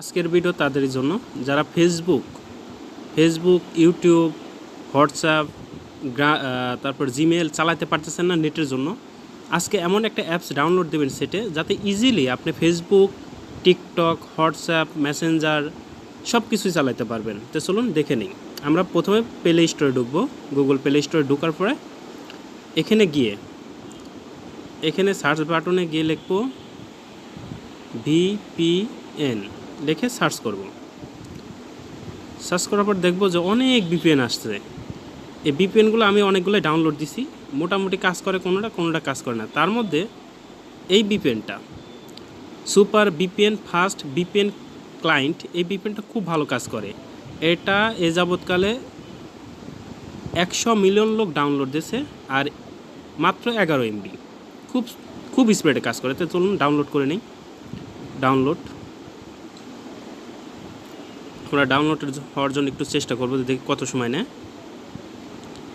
আজকের ভিডিও তাদের জন্য। যারা ফেসবুক ফেসবুক ইউটিউব হোয়াটসঅ্যাপ তারপর জিমেল চালাতে পারতেছেন না নেটের জন্য, আজকে এমন একটা অ্যাপস ডাউনলোড দেবেন সেটে, যাতে ইজিলি আপনি ফেসবুক টিকটক হোয়াটসঅ্যাপ মেসেঞ্জার সব কিছুই চালাতে পারবেন। তো চলুন দেখে নিই। আমরা প্রথমে প্লে স্টোরে ঢুকবো। গুগল প্লে স্টোরে ঢোকার পরে এখানে গিয়ে, এখানে সার্চ বাটনে গিয়ে লিখব ভিপিএন লিখে সার্চ করব। সার্চ করার পর দেখব যে অনেক বিপিএন আসছে। এই ভিপিএনগুলো আমি অনেকগুলো ডাউনলোড দিছি। মোটামুটি কাজ করে কোনোটা কোনোটা কাজ করে না। তার মধ্যে এই বিপিএনটা super VPN fast VPN client এই বিপিএনটা খুব ভালো কাজ করে। এটা এ যাবৎকালে একশো মিলিয়ন লোক ডাউনলোড দিয়েছে আর মাত্র এগারো এমবি খুব খুব স্পিডে কাজ করে। তো চলুন ডাউনলোড করে নিই। ডাউনলোড আমরা ডাউনলোড হওয়ার জন্য একটু চেষ্টা করব দেখি কত সময় নেয়।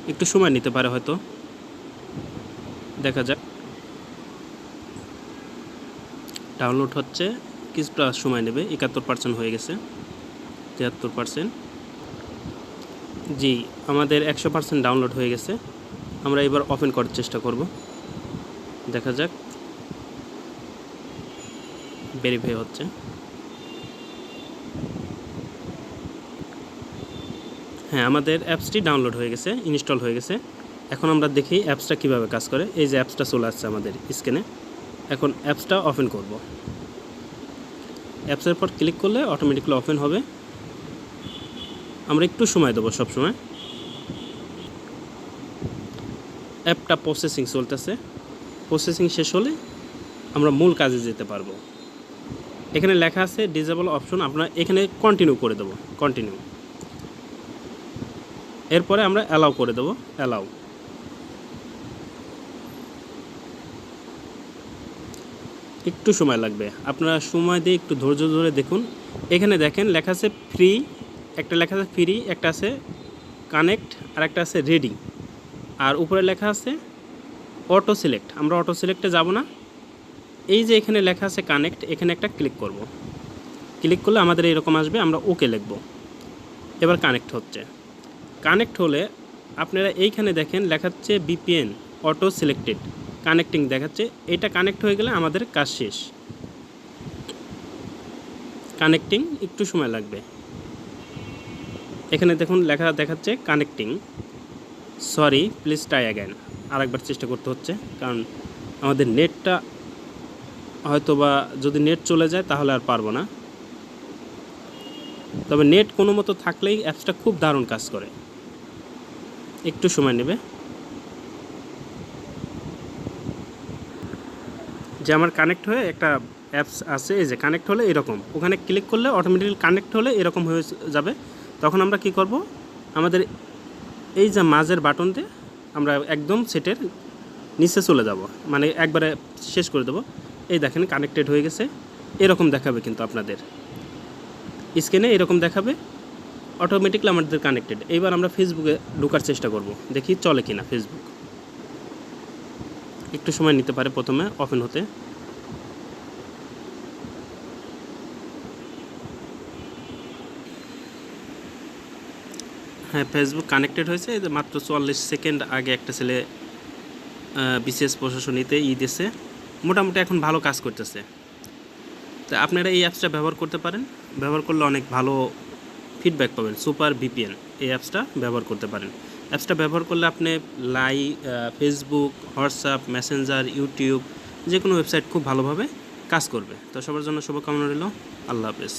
একটু সময় নিতে পারে হয়তো। দেখা যাক। ডাউনলোড হচ্ছে, কিছুটা সময় নেবে, একাত্তর পার্সেন্ট হয়ে গেছে, তিয়াত্তর পার্সেন্ট জি, আমাদের একশো পার্সেন্ট ডাউনলোড হয়ে গেছে। আমরা এবার ওপেন করার চেষ্টা করব। দেখা যাক। ভেরিফাই হচ্ছে। হ্যাঁ আমাদের অ্যাপসটি ডাউনলোড হয়ে গেছে, ইনস্টল হয়ে গেছে। এখন আমরা দেখি অ্যাপসটা কীভাবে কাজ করে। এই যে অ্যাপসটা চলে আসছে আমাদের স্ক্রিনে। এখন অ্যাপসটা ওপেন করব। অ্যাপসের পর ক্লিক করলে অটোমেটিকলি ওপেন হবে। আমরা একটু সময় দেবো সব সময় অ্যাপটা প্রসেসিং চলতেছে। প্রসেসিং শেষ হলে আমরা মূল কাজে যেতে পারব। এখানে লেখা আছে ডিজেবল অপশন আমরা এখানে কন্টিনিউ করে দেবো কন্টিনিউ এরপরে আমরা অ্যালাউ করে দেবো অ্যালাউ একটু সময় লাগবে। আপনারা সময় দিয়ে একটু ধৈর্য ধরে দেখুন। এখানে দেখেন, লেখা আছে ফ্রি একটা লেখা আছে ফ্রি একটা আছে কানেক্ট আর একটা আছে রেডি আর উপরে লেখা আছে অটো সিলেক্ট আমরা অটো সিলেক্টে যাব না। এই যে এখানে লেখা আছে কানেক্ট এখানে একটা ক্লিক করব। ক্লিক করলে আমাদের এরকম আসবে, আমরা ওকে লিখব। এবার কানেক্ট হচ্ছে। কানেক্ট হলে আপনারা এইখানে দেখেন লেখাচ্ছে বিপিএন, অটো সিলেক্টেড। কানেক্টিং দেখাচ্ছে, এটা কানেক্ট হয়ে গেলে আমাদের কাজ শেষ। কানেক্টিং, একটু সময় লাগবে। এখানে দেখুন লেখা দেখাচ্ছে connecting. Sorry, please try again আরেকবার চেষ্টা করতে হচ্ছে, কারণ আমাদের নেটটা হয়তো বা যদি নেট চলে যায় তাহলে আর পারব না। তবে নেট কোনো মতো থাকলেই অ্যাপসটা খুব দারুণ কাজ করে। একটু সময় নেবে। যে আমার কানেক্ট হয়ে একটা অ্যাপস আছে, এই যে কানেক্ট হলে এরকম। ওখানে ক্লিক করলে অটোমেটিক্যালি কানেক্ট হলে এরকম হয়ে যাবে। তখন আমরা কি করব? আমাদের এই যে মাঝের বাটন দিয়ে আমরা একদম সেটের নিচে চলে যাব। মানে একবারে শেষ করে দেবো। এই দেখেন কানেক্টেড হয়ে গেছে। এরকম দেখাবে কিন্তু আপনাদের। স্ক্রিনে এরকম দেখাবে। অটোমেটিকলি আমাদের কানেক্টেড এইবার আমরা ফেসবুকে ঢোকার চেষ্টা করব। দেখি চলে কিনা ফেসবুক একটু সময় নিতে পারে প্রথমে ওপেন হতে। হ্যাঁ ফেসবুক কানেক্টেড হয়েছে। মাত্র চুয়াল্লিশ সেকেন্ড আগে একটা ছেলে বিশেষ প্রশাসনীতে ই দিয়েছে। মোটামুটি এখন ভালো কাজ করতেছে। তো আপনারা এই অ্যাপসটা ব্যবহার করতে পারেন। ব্যবহার করলে অনেক ভালো ফিডব্যাক পাবেন সুপার ভিপিএন এই অ্যাপসটা ব্যবহার করতে পারেন। অ্যাপসটা ব্যবহার করলে আপনি লাই ফেসবুক হোয়াটসঅ্যাপ মেসেঞ্জার ইউটিউব যে কোনো ওয়েবসাইট খুব ভালোভাবে কাজ করবে। তো সবার জন্য শুভকামনা রইল, আল্লাহ হাফেজ।